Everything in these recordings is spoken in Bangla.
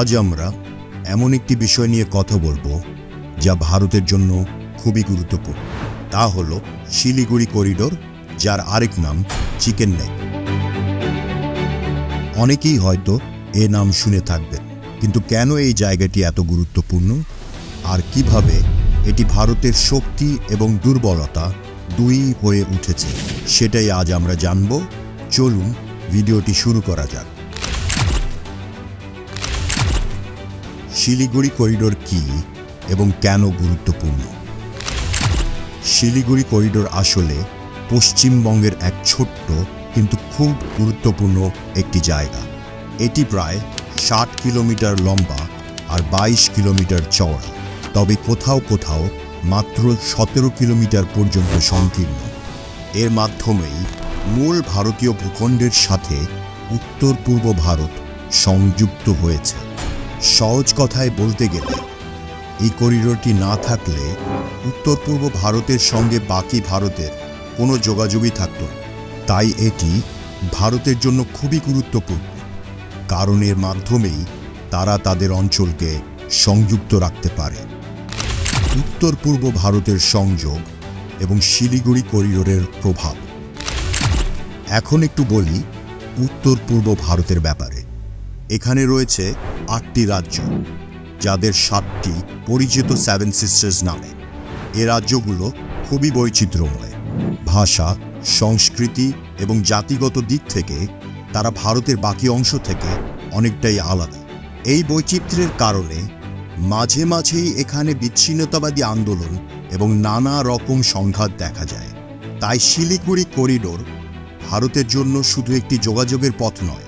আজ আমরা এমন একটি বিষয় নিয়ে কথা বলব যা ভারতের জন্য খুবই গুরুত্বপূর্ণ। তা হল শিলিগুড়ি করিডোর, যার আরেক নাম চিকেন নেক অনেকেই হয়তো এ নাম শুনে থাকবেন, কিন্তু কেন এই জায়গাটি এত গুরুত্বপূর্ণ? আর কীভাবে এটি ভারতের শক্তি এবং দুর্বলতা দুই হয়ে উঠেছে, সেটাই আজ আমরা জানব। চলুন, ভিডিওটি শুরু করা যাক। শিলিগুড়ি করিডোর কি এবং কেন গুরুত্বপূর্ণ? শিলিগুড়ি করিডোর আসলে পশ্চিমবঙ্গের এক ছোট্ট কিন্তু খুব গুরুত্বপূর্ণ একটি জায়গা। এটি প্রায় ষাট কিলোমিটার লম্বা আর বাইশ কিলোমিটার চওড়া। তবে কোথাও কোথাও মাত্র সতেরো কিলোমিটার পর্যন্ত সংকীর্ণ। এর মাধ্যমেই মূল ভারতীয় ভূখণ্ডের সাথে উত্তর পূর্ব ভারত সংযুক্ত হয়েছে। সহজ কথায় বলতে গেলে, এই করিডোরটি না থাকলে উত্তর পূর্ব ভারতের সঙ্গে বাকি ভারতের কোনো যোগাযোগই থাকত তাই এটি ভারতের জন্য খুবই গুরুত্বপূর্ণ, কারণ এর মাধ্যমেই তারা তাদের অঞ্চলকে সংযুক্ত রাখতে পারে। উত্তর পূর্ব ভারতের সংযোগ এবং শিলিগুড়ি করিডোরের প্রভাব। এখন একটু বলি উত্তর পূর্ব ভারতের ব্যাপারে। এখানে রয়েছে আটটি রাজ্য, যাদের সাতটি পরিচিত সেভেন সিস্টার্স নামে। এ রাজ্যগুলো খুবই বৈচিত্র্যময়। ভাষা, সংস্কৃতি এবং জাতিগত দিক থেকে তারা ভারতের বাকি অংশ থেকে অনেকটাই আলাদা। এই বৈচিত্র্যের কারণে মাঝে মাঝেই এখানে বিচ্ছিন্নতাবাদী আন্দোলন এবং নানা রকম সংঘাত দেখা যায়। তাই শিলিগুড়ি করিডোর ভারতের জন্য শুধু একটি যোগাযোগের পথ নয়,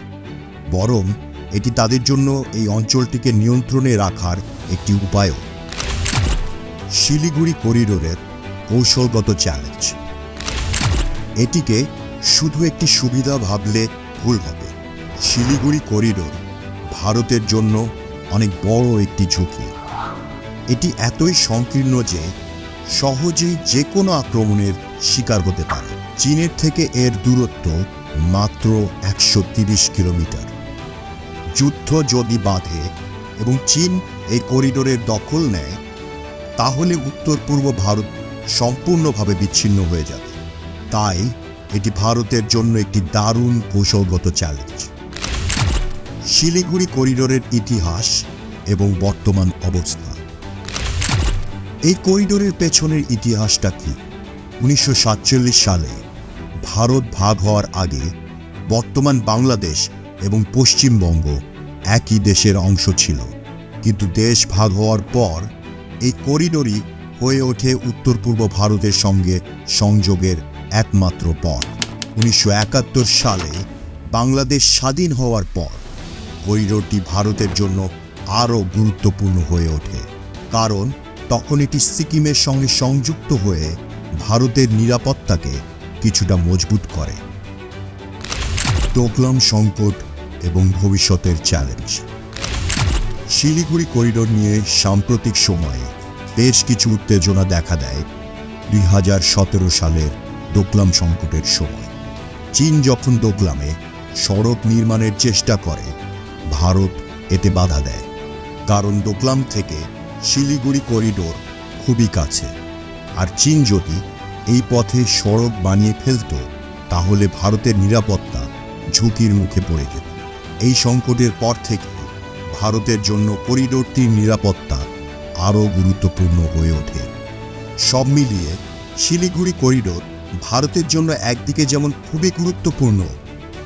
বরং এটি তাদের জন্য এই অঞ্চলটিকে নিয়ন্ত্রণে রাখার একটি উপায়ও শিলিগুড়ি করিডোরের কৌশলগত চ্যালেঞ্জ এটিকে শুধু একটি সুবিধা ভাবলে ভুল হবে। শিলিগুড়ি করিডোর ভারতের জন্য অনেক বড় একটি ঝুঁকি। এটি এতই সংকীর্ণ যে সহজেই যে কোনো আক্রমণের শিকার হতে পারে। চীনের থেকে এর দূরত্ব মাত্র একশো কিলোমিটার। যুদ্ধ যদি বাঁধে এবং চীন এই করিডোরের দখল নেয়, তাহলে উত্তর পূর্ব ভারত সম্পূর্ণভাবে বিচ্ছিন্ন হয়ে যাবে। তাই এটি ভারতের জন্য একটি দারুণ কৌশলগত চ্যালেঞ্জ শিলিগুড়ি করিডোরের ইতিহাস এবং বর্তমান অবস্থা। এই করিডোরের পেছনের ইতিহাসটা কি? উনিশশো সাতচল্লিশ সালে ভারত ভাগ হওয়ার আগে বর্তমান বাংলাদেশ এবং পশ্চিমবঙ্গ একই দেশের অংশ ছিল। কিন্তু দেশ ভাগ হওয়ার পর এই করিডোরই হয়ে ওঠে উত্তর পূর্ব ভারতের সঙ্গে সংযোগের একমাত্র পথ। উনিশশো একাত্তর সালে বাংলাদেশ স্বাধীন হওয়ার পর করিডোরটি ভারতের জন্য আরও গুরুত্বপূর্ণ হয়ে ওঠে। কারণ তখন এটি সিকিমের সঙ্গে সংযুক্ত হয়ে ভারতের নিরাপত্তাকে কিছুটা মজবুত করে। ডোকলাম সংকট এবং ভবিষ্যতের চ্যালেঞ্জ শিলিগুড়ি করিডোর নিয়ে সাম্প্রতিক সময়ে বেশ কিছু উত্তেজনা দেখা দেয় দুই হাজার সতেরো সালের ডোকলাম সংকটের সময়। চীন যখন ডোকলামে সড়ক নির্মাণের চেষ্টা করে, ভারত এতে বাধা দেয়। কারণ ডোকলাম থেকে শিলিগুড়ি করিডোর খুবই কাছে। আর চীন যদি এই পথে সড়ক বানিয়ে ফেলত, তাহলে ভারতের নিরাপত্তা ঝুঁকির মুখে পড়ে যেত। এই সংকটের পর থেকে ভারতের জন্য করিডোরটির নিরাপত্তা আরও গুরুত্বপূর্ণ হয়ে ওঠে। সব মিলিয়ে শিলিগুড়ি করিডোর ভারতের জন্য একদিকে যেমন খুবই গুরুত্বপূর্ণ,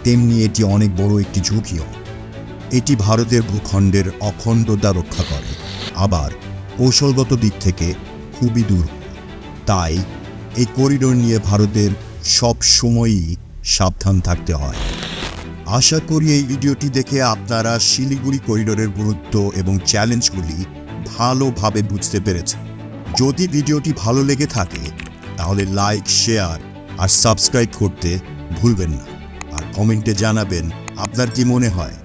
তেমনি এটি অনেক বড় একটি ঝুঁকিও। এটি ভারতের ভূখণ্ডের অখণ্ডতা রক্ষা করে, আবার কৌশলগত দিক থেকে খুবই দূর তাই এই করিডোর নিয়ে ভারতের সব সময়ই সাবধান থাকতে হয়। আশা করি এই ভিডিওটি দেখে আপনারা শিলিগুড়ি করিডোরের গুরুত্ব এবং চ্যালেঞ্জগুলি ভালোভাবে বুঝতে পেরেছেন। যদি ভিডিওটি ভালো লেগে থাকে, তাহলে লাইক, শেয়ার আর সাবস্ক্রাইব করতে ভুলবেন না। আর কমেন্টে জানাবেন, আপনার কি মনে হয়?